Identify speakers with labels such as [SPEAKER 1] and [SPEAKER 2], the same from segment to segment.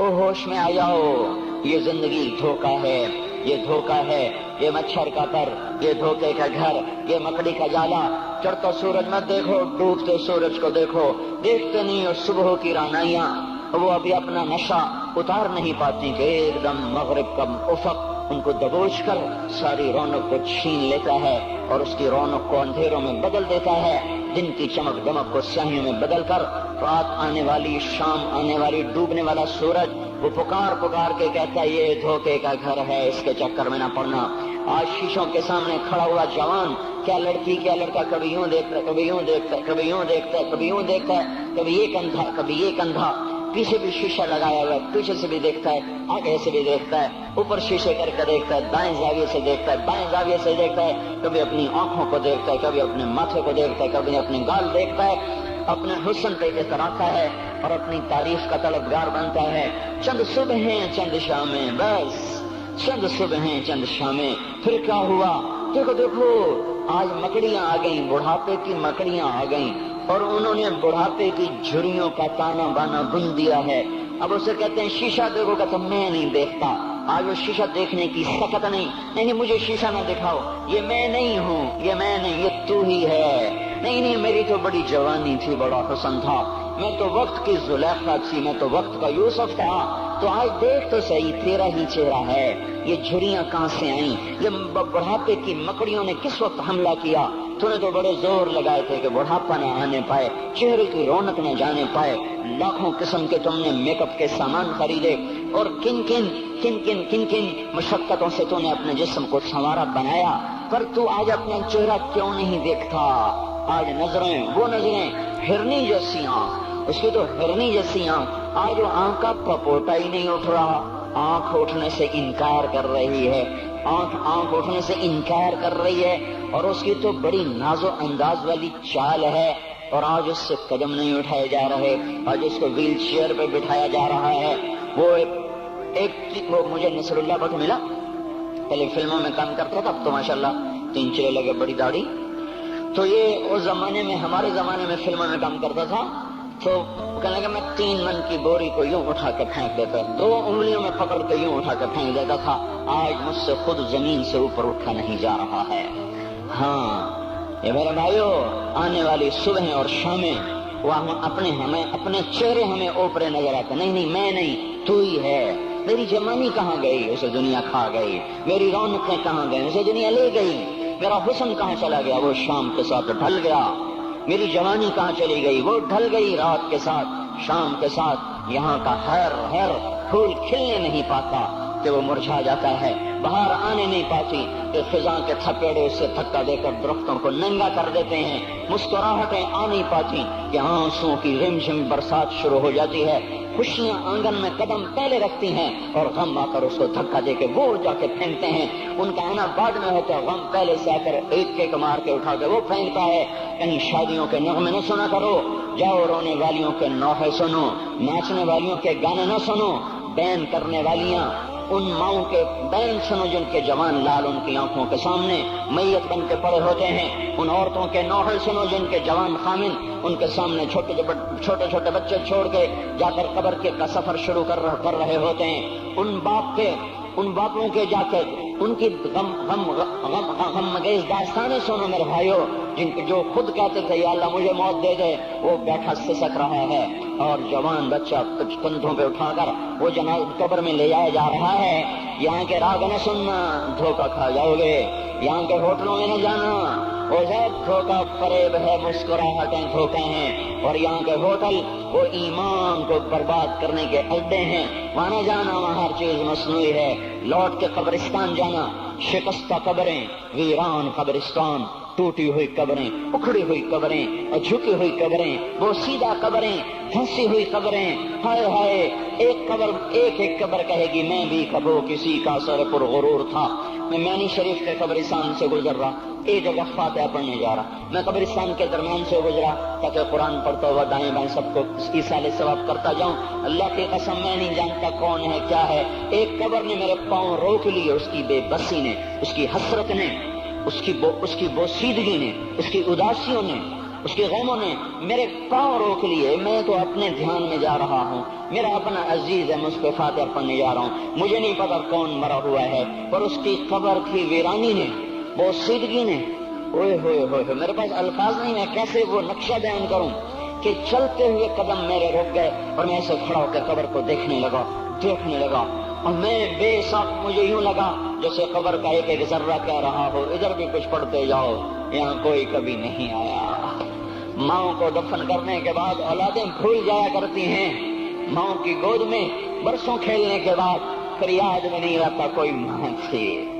[SPEAKER 1] او ہوش میں آ جاؤ۔ یہ زندگی دھوکا ہے، یہ دھوکا ہے، یہ مچھر کا پر، یہ دھوکے کا گھر، یہ مکڑی کا جالا۔ چڑھتا سورج مت دیکھو، ڈوبتے سورج کو دیکھو۔ دیکھتے نہیں اور صبح کی رانائیاں۔ وہ ابھی اپنا نشہ اتار نہیں پاتی کہ ایک دم مغرب کا افق ان کو دبوچ کر ساری رونق کو چھین لیتا ہے اور اس کی رونق کو اندھیروں میں بدل دیتا ہے۔ دن کی چمک دمک کو سیاہیوں میں بدل کر رات آنے والی، شام آنے والی، ڈوبنے والا سورج، وہ پکار پکار کے کہتا ہے، یہ دھوکے کا گھر ہے، اس کے چکر میں نہ پڑنا۔ آج شیشوں کے سامنے کھڑا ہوا جوان، کیا لڑکی، کیا لڑکا، کبھی یوں دیکھتا ہے، کبھی یوں دیکھتا ہے، کبھی یوں دیکھتا ہے، کبھی یوں دیکھتا ہے، کبھی یہ کندھا کبھی یہ کندھا پیچھے بھی شیشہ لگایا ہوا ہے، پیچھے سے بھی دیکھتا ہے، آگے سے بھی دیکھتا ہے، اوپر شیشے کر کے دیکھتا ہے، دائیں زاویے سے دیکھتا ہے، بائیں زاویے سے دیکھتا ہے۔ کبھی اپنی آنکھوں کو دیکھتا ہے، کبھی اپنے ماتھے کو دیکھتا ہے، کبھی اپنے گال دیکھتا ہے۔ اپنے حسن پہ اتراتا ہے اور اپنی تعریف کا طلبگار بنتا ہے۔ چند صبح ہیں، چند شامیں، بس۔ چند صبح ہیں، چند شامیں۔ پھر کیا ہوا؟ دیکھو دیکھو، آج مکڑیاں آ گئیں، بڑھاپے کی مکڑیاں آ گئیں۔ اور انہوں نے بڑھاپے کی جھریوں کا تانا بانا بن دیا ہے۔ اب اسے کہتے ہیں، شیشہ دیکھو کہ تم میں نہیں دیکھتا۔ آج وہ شیشہ دیکھنے کی سکت نہیں۔ نہیں، مجھے شیشہ نہ دکھاؤ۔ یہ میں نہیں ہوں، یہ میں نہیں، یہ تو ہی ہے۔ نہیں نہیں، میری تو بڑی جوانی تھی، بڑا حسن تھا۔ میں تو وقت کی زلیخا تھی، میں تو وقت کا یوسف تھا۔ تو آج دیکھ تو صحیح، تیرا ہی چہرہ ہے۔ یہ جھریاں کہاں سے آئیں؟ یہ بڑھاپے کی مکڑیوں نے کس وقت حملہ کیا؟ تو نے تو بڑے زور لگائے تھے کہ بڑھاپا نہ آنے پائے، چہرے کی رونق نہ جانے پائے۔ لاکھوں قسم کے تم نے میک اپ کے سامان خریدے اور کن کن کن کن کن کن مشقتوں سے تو نے اپنے جسم کو سنوارا بنایا۔ پر تو آج اپنا چہرہ کیوں نہیں دیکھتا؟ آج نظریں، وہ نظریں ہرنی جیسی آنکھ اس کی تو ہرنی جیسی آنکھ آج وہ آنکھ کا پپوٹا ہی نہیں اٹھ رہا۔ آنکھ اٹھنے سے انکار کر رہی ہے۔ آنکھ آنکھ اٹھنے سے انکار کر رہی ہے اور اس کی تو بڑی ناز و انداز والی چال ہے اور آج اس سے قدم نہیں اٹھائے جا رہے، آج اس کو ویل چیئر پہ بٹھایا جا رہا ہے۔ وہ ایک وہ مجھے نصر اللہ بٹ ملا۔ پہلے فلموں میں کام کرتا تھا، اب تو ماشاء اللہ تین چلے لگے، بڑی داڑھی۔ تو یہ اس زمانے میں، ہمارے زمانے میں فلموں میں کام کرتا تھا۔ تو کہنے لگا، میں تین من کی بوری کو یوں اٹھا کے پھینک دیتا دو انگلیوں میں پکڑ کے یوں اٹھا کے پھینک دیتا تھا۔ آج مجھ سے خود زمین سے اوپر اٹھا نہیں جا رہا ہے۔ ہاں یہ میرے بھائیو، آنے والی صبح اور شامیں وہ اپنے ہمیں، اپنے چہرے ہمیں اوپرے نظر آتے۔ نہیں نہیں، میں نہیں، تو ہی ہے۔ میری جمانی کہاں گئی؟ اسے دنیا کھا گئی۔ میری رونقیں کہاں گئی اسے دنیا لے گئی۔ میرا حسن کہاں چلا گیا؟ وہ شام کے ساتھ ڈھل گیا۔ میری جوانی کہاں چلی گئی؟ وہ ڈھل گئی رات کے ساتھ، شام کے ساتھ۔ یہاں کا ہر ہر پھول کھلنے نہیں پاتا کہ وہ مرجھا جاتا ہے باہر آنے نہیں پاتی کہ خزاں کے تھپیڑے سے تھکا دے کر درختوں کو ننگا کر دیتے ہیں۔ مسکراہٹیں آ نہیں پاتی کہ آنسوں کی رم جم برسات شروع ہو جاتی ہے۔ خوشیاں آنگن میں قدم پہلے رکھتی ہیں اور غم آ کر اس کو دھکا دے کے وہ جا کے پھینکتے ہیں۔ ان کا آنا بعد میں ہوتا ہے، غم پہلے سے آ کر ایک کے مار کے اٹھا کے وہ پھینکتا ہے۔ کہیں شادیوں کے نغمے نہ سنا کرو، جاؤ رونے والیوں کے نوحے سنو، ناچنے والیوں کے گانے نہ سنو، بین کرنے والیاں ان ماؤں کے بین سنو جن کے جوان لال ان کی آنکھوں کے سامنے میت بن کے پڑے ہوتے ہیں، ان عورتوں کے نوحل سنو جن کے جوان خامن ان کے سامنے چھوٹے چھوٹے چھوٹے بچے چھوڑ کے جا کر قبر کے کا سفر شروع کر رہے ہوتے ہیں۔ ان باپ کے ان باپوں کے جا کر ان کی غم غم غم غم مگیز داستانیں سنو میرے بھائیوں جن جو خود کہتے تھے، یا اللہ مجھے موت دے دے، وہ بیٹھا سسک رہا ہے اور جوان بچہ کچھ کندھوں پہ اٹھا کر وہ جناب قبر میں لے جایا جا رہا ہے۔ یہاں کے راگ نہ سننا، دھوکہ کھا جاؤ گے۔ یہاں کے ہوٹلوں میں نہ جانا۔ وہ دھوکہ فریب ہے، مسکراہٹیں دھوکے ہیں۔ اور یہاں کے ہوٹل، وہ ایمان کو برباد کرنے کے اڈے ہیں۔ وہاں نہ جانا، وہاں ہر چیز مصنوعی ہے۔ لوٹ کے قبرستان جانا، شکستہ قبریں، ویران قبرستان۔ ٹوٹی ہوئی قبریں، اکھڑی ہوئی قبریں اور جھکی ہوئی قبریں، وہ سیدھا قبریں پھنسی ہوئی قبریں۔ ہائے ہائے، ایک قبر، ایک ایک قبر کہے گی، میں بھی کبو کسی کا سر پر غرور تھا۔ میں مینی شریف کے قبرستان سے گزر رہا ایک جگہ فاتحہ پڑھنے جا رہا۔ میں قبرستان کے درمیان سے گزرا تاکہ قرآن پڑھتا ہوا دائیں بائیں سب کو عیسال ثواب کرتا جاؤں۔ اللہ کی قسم، میں نہیں جانتا کون ہے، کیا ہے۔ ایک قبر نے میرے پاؤں روک لی اس کی بے بسی نے، اس کی حسرت نے اس کی بو اس کی بوسیدگی نے، اس کی اداسیوں نے، اس کے غموں نے میرے پاؤں روک لیے۔ میں تو اپنے دھیان میں جا رہا ہوں۔ میرا اپنا عزیز ہے مجھ پہ فاتح پڑھنے جا رہا ہوں۔ مجھے نہیں پتا کون مرا ہوا ہے، پر اس کی قبر کی ویرانی نے وہ سیدگی نے۔ اوئے ہوئے ہوئے میرے پاس الفاظ نہیں ہے کیسے وہ نقشہ بیان کروں؟ کہ چلتے ہوئے قدم میرے رک گئے اور میں ایسے کھڑا ہو کے قبر کو دیکھنے لگا دیکھنے لگا۔ اور میں بے شک مجھے یوں لگا جیسے قبر کا ایک ایک ذرہ کہہ رہا ہو، ادھر بھی کچھ پڑھتے جاؤ، یہاں کوئی کبھی نہیں آیا۔ ماؤں کو دفن کرنے کے بعد اولادیں بھول جایا کرتی ہیں۔ ماؤں کی گود میں برسوں کھیلنے کے بعد پھر یاد میں نہیں رہتا کوئی ماں تھی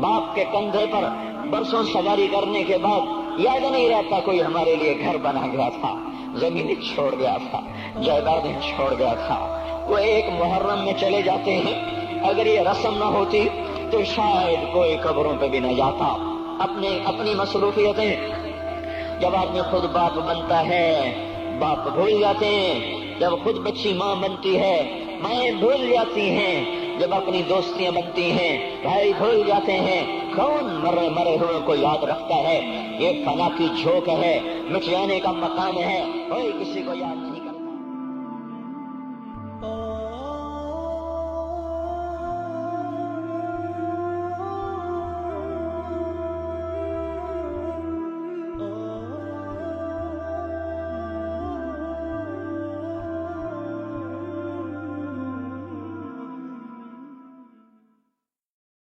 [SPEAKER 1] باپ کے کندھے پر برسوں سواری کرنے کے بعد یاد نہیں رہتا کوئی ہمارے لیے گھر بنا گیا تھا، زمین چھوڑ گیا تھا، جائیدادیں چھوڑ گیا تھا۔ وہ ایک محرم میں چلے جاتے ہیں۔ اگر یہ رسم نہ ہوتی تو شاید کوئی قبروں پہ بھی نہ جاتا، اپنے، اپنی مصروفیتیں۔ جب آدمی خود باپ بنتا ہے، باپ بھول جاتے ہیں۔ جب خود بچی ماں بنتی ہے، مائیں بھول جاتی ہیں۔ جب اپنی دوستیاں بنتی ہیں، بھائی بھول جاتے ہیں۔ کون مرے مرے ہوئے کو یاد رکھتا ہے؟ یہ فنا کی جھوک ہے مٹ جانے کا مقام ہے۔ کوئی کسی کو یاد نہیں کرتا۔